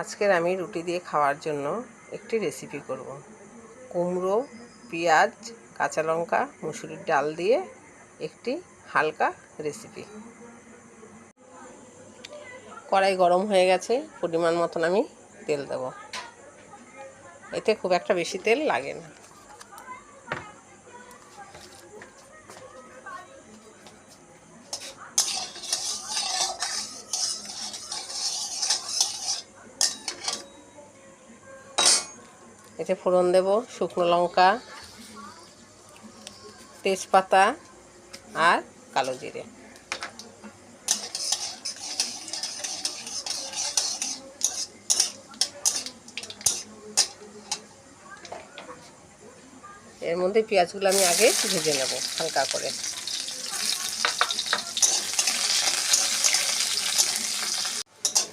আজকের আমি রুটি দিয়ে খাওয়ার জন্য একটি রেসিপি করব। কুমড়ো, পেঁয়াজ, কাঁচা লঙ্কা, মুসুরির ডাল দিয়ে একটি হালকা রেসিপি কড়াই গরম হয়ে গেছে, পরিমাণ মতন আমি তেল দেব। এতে খুব একটা বেশি তেল লাগে না। এতে ফোড়ন দেব, শুকনো লঙ্কা, তেজপাতা আর কালো জিরে। এর মধ্যে পেঁয়াজগুলো আমি আগে ভেজে নেব হালকা করে।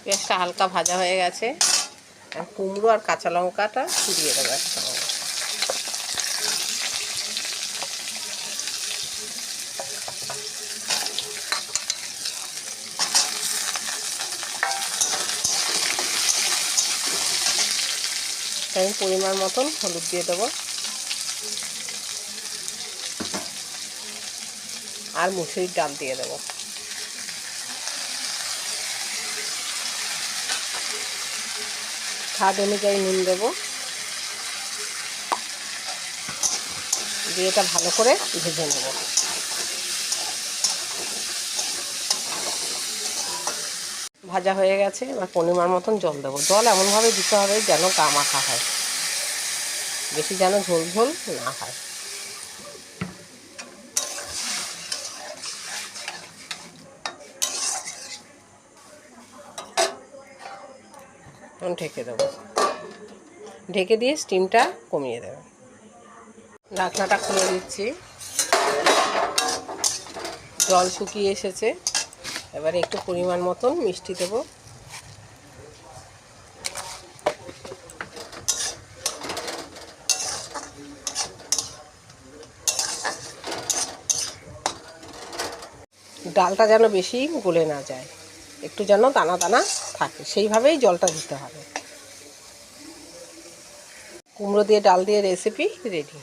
পেঁয়াজটা হালকা ভাজা হয়ে গেছে। কুমড়ো আর কাঁচা লঙ্কাটা দিয়ে দেবো একসঙ্গে আমি পরিমাণ মতন হলুদ দিয়ে দেবো। আর মুসুরির ডাল দিয়ে দেবো। স্বাদ অনুযায়ী নুন দেব। দিয়ে এটা ভালো করে ভেজে নেব। ভাজা হয়ে গেছে, এবার পনিমার মতন জল দেবো। জল এমনভাবে দিতে হবে যেন গা মাখা হয়। বেশি যেন ঝোল ঝোল না হয়। ঢেকে দেবো। ঢেকে দিয়ে স্টিমটা কমিয়ে দেবে। ঢাকনাটা খুলে দিচ্ছি। জল শুকিয়ে এসেছে। এবারে একটু পরিমাণ মতন মিষ্টি দেবো। ডালটা যেন বেশি গলে না যায়। একটু যেন দানা দানা থাকে সেইভাবেই জলটা দিতে হবে। কুমড়ো দিয়ে ডাল দিয়ে রেসিপি রেডি